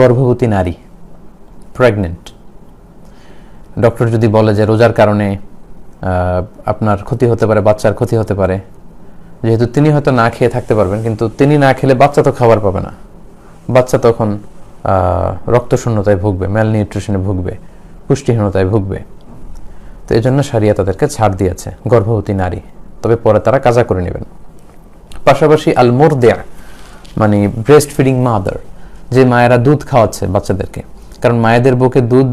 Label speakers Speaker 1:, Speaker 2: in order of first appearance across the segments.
Speaker 1: গর্ভবতী নারী pregnant doctor যদি বলে যে রোজার কারণে আপনার ক্ষতি হতে পারে, বাচ্চার ক্ষতি হতে পারে, যেহেতু তিনি হয়তো না খেয়ে থাকতে পারবেন, কিন্তু তিনি না খেলে বাচ্চা তো খাবার পাবে না। বাচ্চা তখন রক্তশূন্যতায় ভুগবে ম্যাল নিউট্রিশনে ভুগবে, পুষ্টিহীনতায় ভুগবে। তো এই জন্য সারিয়া তাদেরকে ছাড় দিয়েছে, গর্ভবতী নারী। তবে পরে তারা কাজা করে নেবেন। পাশাপাশি আলমোর মোরদেয়া মানে ব্রেস্ট ফিডিং মাদার যে মায়েরা দুধ খাওয়াচ্ছে বাচ্চাদেরকে। কারণ মায়েদের বুকে দুধ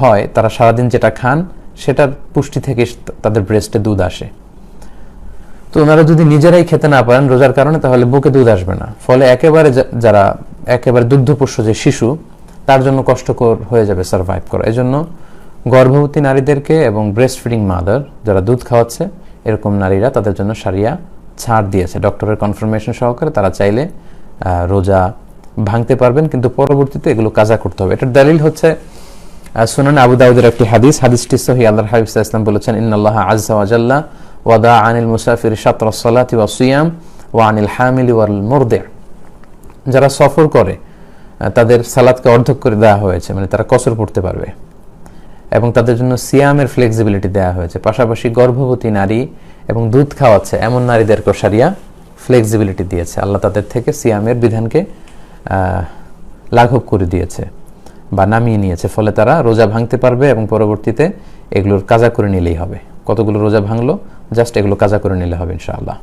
Speaker 1: হয়, তারা সারাদিন যেটা খান, সেটার পুষ্টি থেকে তাদের ব্রেস্টে দুধ আসে। তো ওনারা যদি নিজেরাই খেতে না পারেন রোজার কারণে, তাহলে বুকে দুধ আসবে না। ফলে একেবারে যারা একেবারে দুগ্ধপোষ্য যে শিশু, তার জন্য কষ্টকর হয়ে যাবে সার্ভাইভ করা। এই জন্য গর্ভবতী নারীদেরকে এবং ব্রেস্ট ফিডিং মাদার যারা দুধ খাওয়াচ্ছে, এরকম নারীরা তাদের জন্য সারিয়া ছাড় দিয়েছে। ডক্টরের কনফার্মেশন সহকারে তারা চাইলে রোজা ভাঙতে পারবেন, কিন্তু পরবর্তীতে এগুলো কাজা করতে হবে। এটার দলিল হচ্ছে সুনান আবু দাউদের একটি হাদিস। হাদিসটি সহি। আল্লাহ হাবিব ইসলাম বলেছেন, ইন্নাল্লাহ আজ্জা ওয়াজাল্লা ওয়াদা আনিল মুসাফির শাত্র সালাতি ওয়া আনিল হামিলি ওয়াল মুরদে। যারা সফর করে তাদের সালাদকে অর্ধেক করে দেওয়া হয়েছে মানে তারা কসর পড়তে পারবে। এবং তাদের জন্য সিয়ামের ফ্লেক্সিবিলিটি দেওয়া হয়েছে। পাশাপাশি গর্ভবতী নারী এবং দুধ খাওয়াচ্ছে, এমন নারীদেরকে সারিয়া ফ্লেক্সিবিলিটি দিয়েছে। আল্লাহ তাদের থেকে সিয়ামের বিধানকে লাঘব করে দিয়েছে বা নামিয়ে নিয়েছে। ফলে তারা রোজা ভাঙতে পারবে এবং পরবর্তীতে এগুলোর কাজা করে নিলেই হবে। কতগুলো রোজা ভাঙলো? জাস্ট এগুলো কাজা করে নিলে হবে ইনশাআল্লাহ।